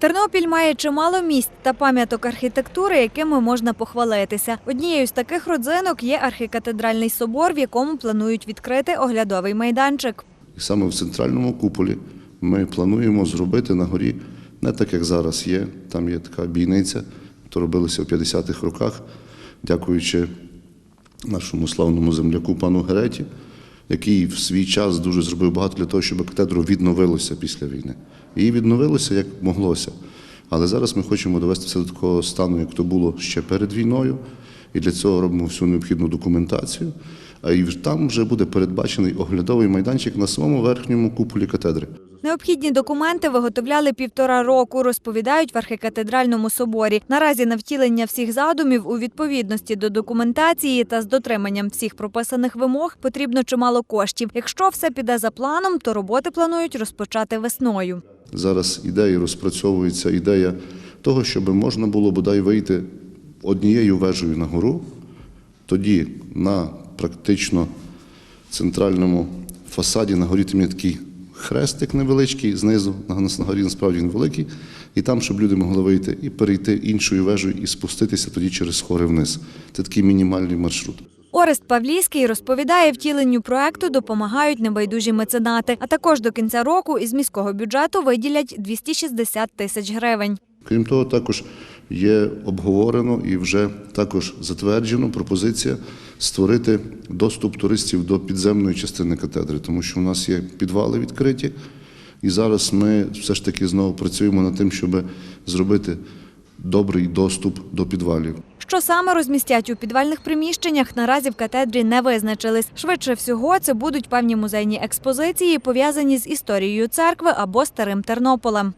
Тернопіль має чимало місць та пам'яток архітектури, якими можна похвалитися. Однією з таких родзинок є архікатедральний собор, в якому планують відкрити оглядовий майданчик. Саме в центральному куполі ми плануємо зробити на горі не так, як зараз є. Там є така бійниця, то робилося в 50-х роках, дякуючи нашому славному земляку пану Гереті, який в свій час дуже зробив багато для того, щоб катедру відновилося після війни. І відновилося як моглося. Але зараз ми хочемо довести все до такого стану, як то було ще перед війною. І для цього робимо всю необхідну документацію. А і там вже буде передбачений оглядовий майданчик на самому верхньому куполі катедри. Необхідні документи виготовляли півтора року, розповідають в архікатедральному соборі. Наразі на втілення всіх задумів у відповідності до документації та з дотриманням всіх прописаних вимог потрібно чимало коштів. Якщо все піде за планом, то роботи планують розпочати весною. Зараз ідеї розпрацьовується ідея того, щоб можна було бодай вийти однією вежею на гору, тоді на практично центральному фасаді на горі там такий хрестик невеличкий, знизу на горі насправді він великий, і там, щоб люди могли вийти і перейти іншою вежею і спуститися тоді через хори вниз. Це такий мінімальний маршрут. Орест Павлійський розповідає, втіленню проекту допомагають небайдужі меценати. А також до кінця року із міського бюджету виділять 260 тисяч гривень. Крім того, також є обговорено і вже також затверджено пропозиція створити доступ туристів до підземної частини катедри, тому що у нас є підвали відкриті, і зараз ми все ж таки знову працюємо над тим, щоб зробити добрий доступ до підвалів. Що саме розмістять у підвальних приміщеннях, наразі в катедрі не визначились. Швидше всього, це будуть певні музейні експозиції, пов'язані з історією церкви або старим Тернополем.